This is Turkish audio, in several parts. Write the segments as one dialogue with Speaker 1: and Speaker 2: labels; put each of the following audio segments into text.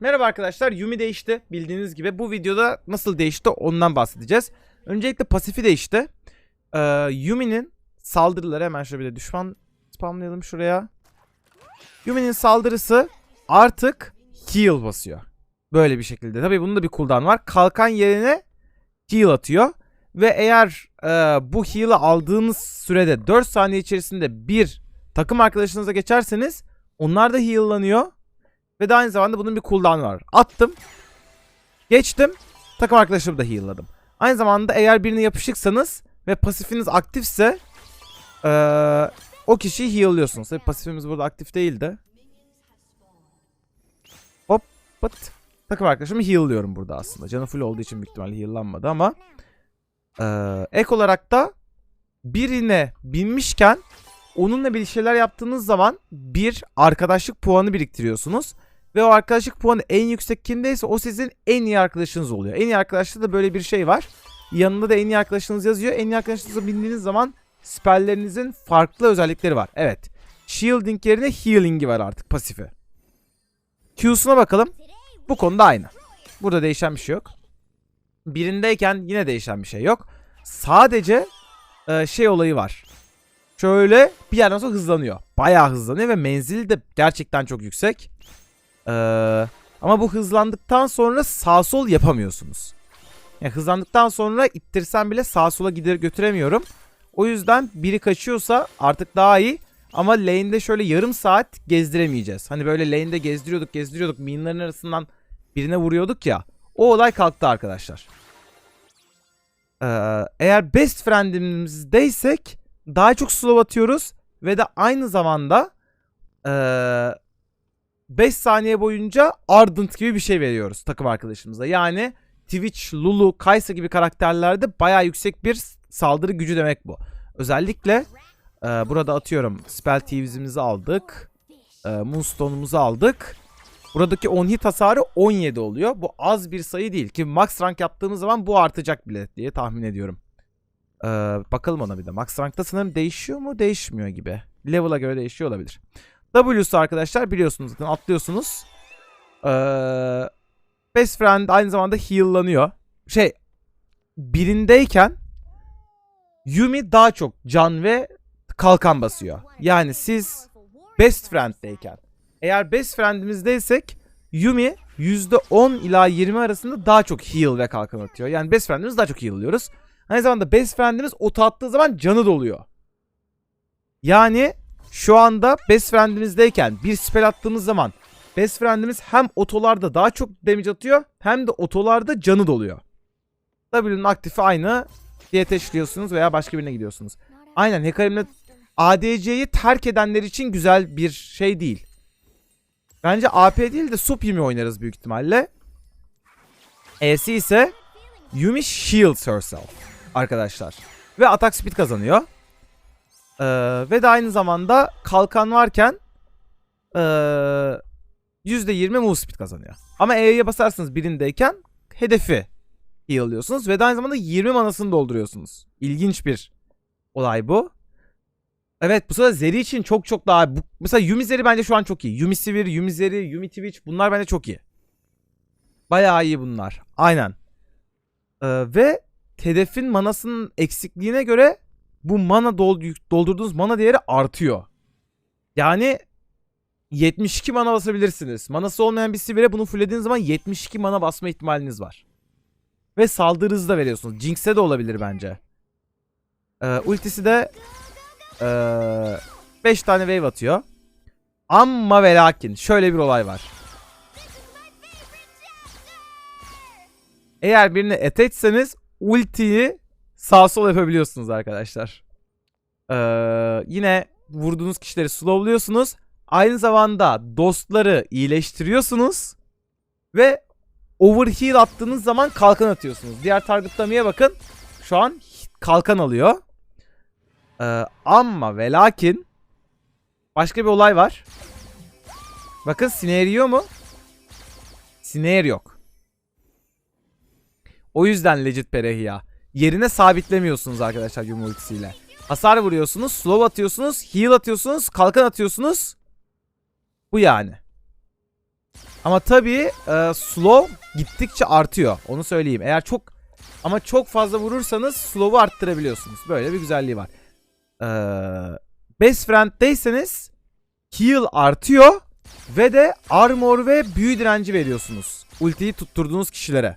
Speaker 1: Merhaba arkadaşlar Yumi değişti bildiğiniz gibi bu videoda nasıl değişti ondan bahsedeceğiz. Öncelikle pasifi değişti. Ee, Yumi'nin saldırıları hemen şöyle bir de düşman spamlayalım şuraya. Yumi'nin saldırısı artık heal basıyor. Böyle bir şekilde. Tabii bunun da bir cooldown var. Kalkan yerine heal atıyor. Ve eğer e, bu heal'ı aldığınız sürede 4 saniye içerisinde bir takım arkadaşınıza geçerseniz onlar da heal'lanıyor. Ve de aynı zamanda bunun bir cooldown var. Attım. Geçtim. Takım arkadaşımı da heal'ladım. Aynı zamanda eğer birine yapışıksanız ve pasifiniz aktifse eee, o kişiyi heal'lıyorsunuz. Tabii pasifimiz burada aktif değildi. Hop pıt. Takım arkadaşımı heal'lıyorum burada aslında. Canı full olduğu için büyük ihtimalle heal'lanmadı ama eee, ek olarak da birine binmişken onunla bir şeyler yaptığınız zaman bir arkadaşlık puanı biriktiriyorsunuz. Ve o arkadaşlık puanı en yüksek kimdeyse o sizin en iyi arkadaşınız oluyor. En iyi arkadaşta da böyle bir şey var. Yanında da en iyi arkadaşınız yazıyor. En iyi arkadaşınıza bindiğiniz zaman spellerinizin farklı özellikleri var. Evet. Shielding yerine healing'i var artık pasifi. Q'suna bakalım. Bu konuda aynı. Burada değişen bir şey yok. Birindeyken yine değişen bir şey yok. Sadece e, şey olayı var. Şöyle bir yerden sonra hızlanıyor. Bayağı hızlanıyor ve menzili de gerçekten çok yüksek. Ee, ama bu hızlandıktan sonra sağ sol yapamıyorsunuz. Yani hızlandıktan sonra ittirsem bile sağ sola gider götüremiyorum. O yüzden biri kaçıyorsa artık daha iyi. Ama lane'de şöyle yarım saat gezdiremeyeceğiz. Hani böyle lane'de gezdiriyorduk gezdiriyorduk. Minlerin arasından birine vuruyorduk ya. O olay kalktı arkadaşlar. Ee, eğer best friend'imizdeysek daha çok slow atıyoruz. Ve de aynı zamanda ee, 5 saniye boyunca Ardent gibi bir şey veriyoruz takım arkadaşımıza. Yani Twitch, Lulu, Kaysa gibi karakterlerde bayağı yüksek bir saldırı gücü demek bu. Özellikle e, burada atıyorum Spell Thieves'imizi aldık. E, Moonstone'umuzu aldık. Buradaki 10 hit hasarı 17 oluyor. Bu az bir sayı değil ki max rank yaptığımız zaman bu artacak bile diye tahmin ediyorum. E, bakalım ona bir de. Max rankta sanırım değişiyor mu? Değişmiyor gibi. Level'a göre değişiyor olabilir. W'su arkadaşlar biliyorsunuz zaten atlıyorsunuz. Ee, best friend aynı zamanda heal'lanıyor. Şey birindeyken Yumi daha çok can ve kalkan basıyor. Yani siz best friend'deyken eğer best friend'imizdeysek Yumi %10 ila 20 arasında daha çok heal ve kalkan atıyor. Yani best friend'imiz daha çok heal'lıyoruz. Aynı zamanda best friend'imiz ota attığı zaman canı doluyor. Yani şu anda best friend'imizdeyken bir spell attığımız zaman best friend'imiz hem otolarda daha çok damage atıyor hem de otolarda canı doluyor. W'nin aktifi aynı. diye teşliyorsunuz veya başka birine gidiyorsunuz. Aynen Hekarim'le ADC'yi terk edenler için güzel bir şey değil. Bence AP değil de Sup Yumi oynarız büyük ihtimalle. E'si ise Yumi shields herself arkadaşlar. Ve atak speed kazanıyor. Ee, ve de aynı zamanda kalkan varken ee, %20 move speed kazanıyor. Ama E'ye basarsınız birindeyken hedefi heal'lıyorsunuz ve de aynı zamanda 20 manasını dolduruyorsunuz. İlginç bir olay bu. Evet bu sırada Zeri için çok çok daha bu, mesela Yumi Zeri bence şu an çok iyi. Yumi Sivir, Yumi Zeri, Yumi Twitch bunlar bence çok iyi. Bayağı iyi bunlar. Aynen. Ee, ve hedefin manasının eksikliğine göre bu mana dol- doldurduğunuz mana değeri artıyor. Yani 72 mana basabilirsiniz. Manası olmayan bir sivire bunu fullediğiniz zaman 72 mana basma ihtimaliniz var. Ve saldırı hızı da veriyorsunuz. Jinx'e de olabilir bence. Ee, ultisi de 5 tane wave atıyor. Amma ve lakin şöyle bir olay var. Eğer birini attachseniz ultiyi sağ sol yapabiliyorsunuz arkadaşlar. Ee, yine vurduğunuz kişileri slowluyorsunuz. Aynı zamanda dostları iyileştiriyorsunuz. Ve overheal attığınız zaman kalkan atıyorsunuz. Diğer targetlamaya bakın. Şu an kalkan alıyor. Ee, ama ve lakin başka bir olay var. Bakın Sinerio mu? Siner yok. O yüzden Legit Perehia. Yerine sabitlemiyorsunuz arkadaşlar ultisiyle. Hasar vuruyorsunuz, slow atıyorsunuz, heal atıyorsunuz, kalkan atıyorsunuz. Bu yani. Ama tabii e, slow gittikçe artıyor. Onu söyleyeyim. Eğer çok ama çok fazla vurursanız slow'u arttırabiliyorsunuz. Böyle bir güzelliği var. Ee, best friend'deyseniz heal artıyor ve de armor ve büyü direnci veriyorsunuz. Ultiyi tutturduğunuz kişilere.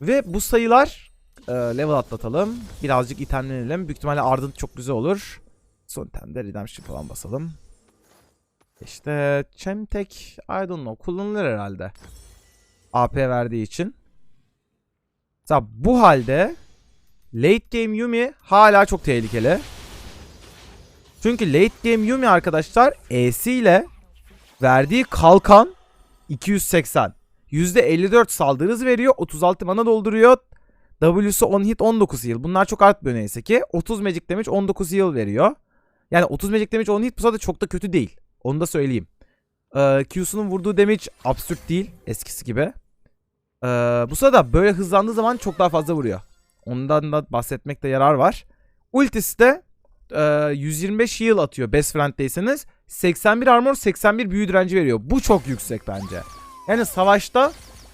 Speaker 1: Ve bu sayılar e, level atlatalım. Birazcık itemlenelim. Büyük ihtimalle Ardent çok güzel olur. Son itemde Redemption falan basalım. İşte Chemtek I don't know kullanılır herhalde. AP verdiği için. Mesela bu halde late game Yumi hala çok tehlikeli. Çünkü late game Yumi arkadaşlar E'si ile verdiği kalkan 280. %54 saldırı veriyor. 36 mana dolduruyor. W'su 10 hit 19 heal. Bunlar çok artmıyor neyse ki. 30 magic damage 19 heal veriyor. Yani 30 magic damage 10 hit bu sırada çok da kötü değil. Onu da söyleyeyim. Ee, Q'sunun vurduğu damage absürt değil eskisi gibi. Ee, bu sırada böyle hızlandığı zaman çok daha fazla vuruyor. Ondan da bahsetmekte yarar var. Ultisi de e, 125 heal atıyor best friend'deyseniz. 81 armor 81 büyü direnci veriyor. Bu çok yüksek bence. Yani savaşta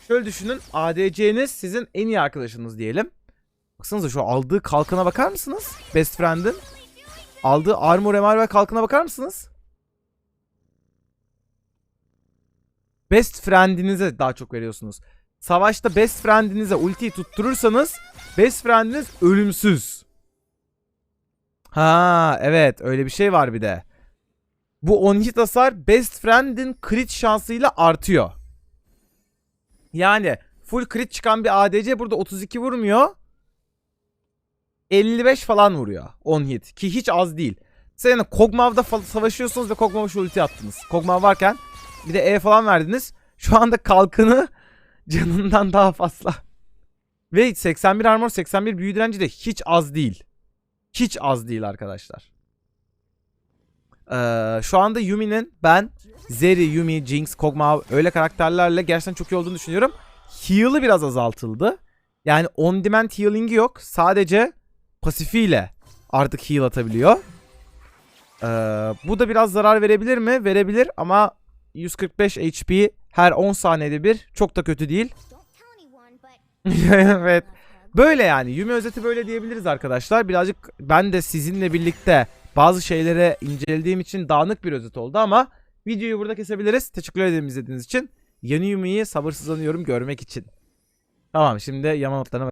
Speaker 1: şöyle düşünün ADC'niz sizin en iyi arkadaşınız diyelim. Baksanıza şu aldığı kalkana bakar mısınız? Best friend'in. Aldığı armor MR ve kalkana bakar mısınız? Best friend'inize daha çok veriyorsunuz. Savaşta best friend'inize ultiyi tutturursanız best friend'iniz ölümsüz. Ha evet öyle bir şey var bir de. Bu 10 hit hasar best friend'in crit şansıyla artıyor. Yani full crit çıkan bir ADC burada 32 vurmuyor. 55 falan vuruyor 10 hit ki hiç az değil. Siz yani Kog'Maw'da savaşıyorsunuz ve Kog'Maw'a şu ulti attınız. Kog'Maw varken bir de E falan verdiniz. Şu anda kalkanı canından daha fazla. Ve 81 armor 81 büyü direnci de hiç az değil. Hiç az değil arkadaşlar. Ee, şu anda Yumi'nin ben Zeri, Yumi, Jinx, Kog'Maw öyle karakterlerle gerçekten çok iyi olduğunu düşünüyorum. Heal'ı biraz azaltıldı. Yani on demand healing'i yok. Sadece pasifiyle artık heal atabiliyor. Ee, bu da biraz zarar verebilir mi? Verebilir ama 145 HP her 10 saniyede bir çok da kötü değil. evet. Böyle yani. Yumi özeti böyle diyebiliriz arkadaşlar. Birazcık ben de sizinle birlikte bazı şeylere incelediğim için dağınık bir özet oldu ama videoyu burada kesebiliriz. Teşekkür ederim izlediğiniz için. Yeni Yumi'yi sabırsızlanıyorum görmek için. Tamam şimdi yama notlarına